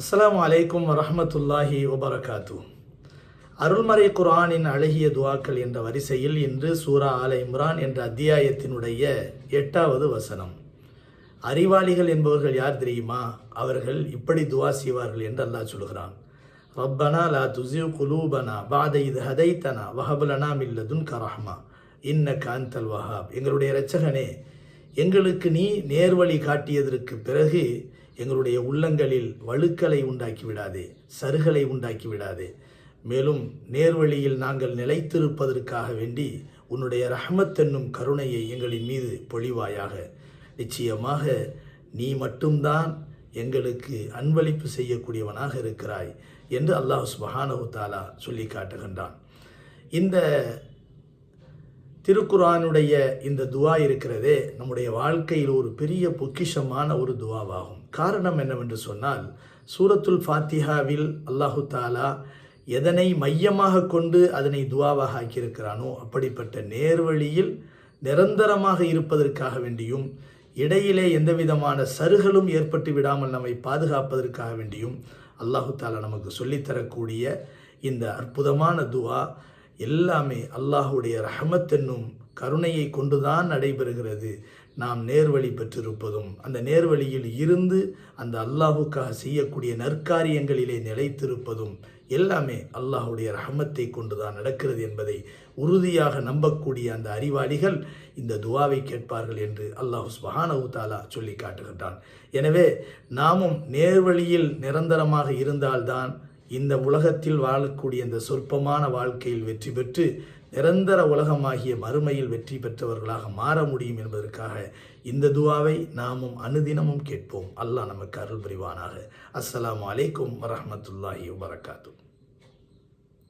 அஸ்லாம் அலைக்கும் வரமத்துல்லாஹி வபரகாத்து. அருள்மறை குரானின் அழகிய துவாக்கள் என்ற வரிசையில் இன்று சூரா ஆல இம்ரான் என்ற அத்தியாயத்தினுடைய எட்டாவது வசனம். அறிவாளிகள் என்பவர்கள் யார் தெரியுமா? அவர்கள் இப்படி துவா செய்வார்கள் என்று அல்லாஹ் சொல்கிறான். ரப்பனா லா துசிவ் குலூபனா பாத இது ஹதைத்தனா வஹபுலனா மில்லதுன் கரஹ்மா இன்ன காந்தல் வஹாப். எங்களுடைய இரட்சகனே எங்களுக்கு நீ நேர்வழி காட்டியதற்கு பிறகு எங்களுடைய உள்ளங்களில் வழுக்களை உண்டாக்கி விடாதே சருகளை உண்டாக்கி விடாதே மேலும் நேர்வழியில் நாங்கள் நிலைத்திருப்பதற்காக வேண்டி உன்னுடைய ரஹமத் என்னும் கருணையை எங்களின் மீது பொழிவாயாக. நிச்சயமாக நீ மட்டும்தான் எங்களுக்கு அன்பளிப்பு செய்யக்கூடியவனாக இருக்கிறாய் என்று அல்லாஹ் சுபஹானஹு தாலா சொல்லி காட்டுகின்றான். இந்த திருக்குரானுடைய இந்த துவா இருக்கிறதே நம்முடைய வாழ்க்கையில் ஒரு பெரிய பொக்கிஷமான ஒரு துவாவாகும். காரணம் என்னவென்று சொன்னால் சூரத்துல் ஃபாத்திஹாவில் அல்லாஹு தாலா எதனை மையமாக கொண்டு அதனை துவாவாக ஆக்கியிருக்கிறானோ அப்படிப்பட்ட நேர்வழியில் நிரந்தரமாக இருப்பதற்காக வேண்டியும் இடையிலே எந்தவிதமான சருகலும் ஏற்பட்டு விடாமல் நம்மை பாதுகாப்பதற்காக வேண்டியும் அல்லாஹு தாலா நமக்கு சொல்லித்தரக்கூடிய இந்த அற்புதமான துவா எல்லாமே அல்லாஹுடைய ரஹமத் என்னும் கருணையை கொண்டுதான் நடைபெறுகிறது. நாம் நேர்வழி பெற்றிருப்பதும் அந்த நேர்வழியில் இருந்து அந்த அல்லாஹுக்காக செய்யக்கூடிய நற்காரியங்களிலே நிலைத்திருப்பதும் எல்லாமே அல்லாஹுடைய ரஹமத்தை கொண்டுதான் நடக்கிறது என்பதை உறுதியாக நம்பக்கூடிய அந்த அறிவாளிகள் இந்த துவாவை கேட்பார்கள் என்று அல்லாஹு சுபஹானவு தாலா சொல்லி காட்டுகின்றான். எனவே நாமும் நேர்வழியில் நிரந்தரமாக இருந்தால்தான் இந்த உலகத்தில் வாழக்கூடிய இந்த சொற்பமான வாழ்க்கையில் வெற்றி பெற்று நிரந்தர உலகமாகிய மறுமையில் வெற்றி பெற்றவர்களாக மாற முடியும் என்பதற்காக இந்த துவாவை நாமும் அனுதினமும் கேட்போம். அல்லாஹ் நமக்கு அருள் புரிவானாக. அஸ்லாம் அலைக்கும் வரமத்துல்லாஹி வபரகாத்து